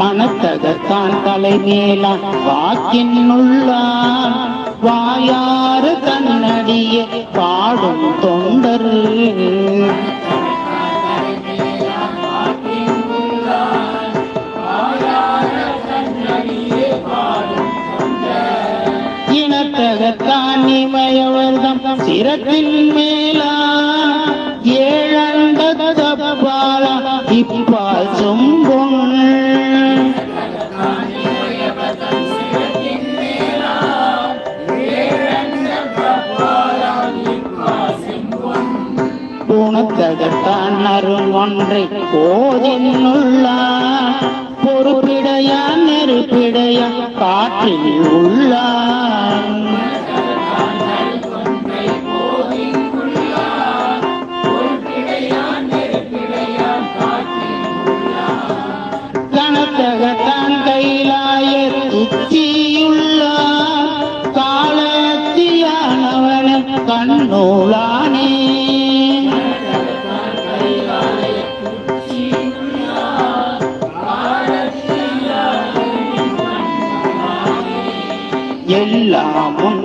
மனத்தகத்தான் தலை மேலான் வாக்கின் உள்ளான். வாயாறு தன்னடிய பாடும் தொண்டர். இனத்தகத்தான் இமயவர்தம் சிரத்தின் மேலா. ஏழந்த தப்பாலா இப்பா குணத்தகத்தான் அருள் ஒன்றை போதினுள்ளான் பொறுப்பிடையான் நெருப்பிடையான் காற்றில் உள்ளார் கணத்தகத்தான் காலத்தியானவன எல்லாம் உன்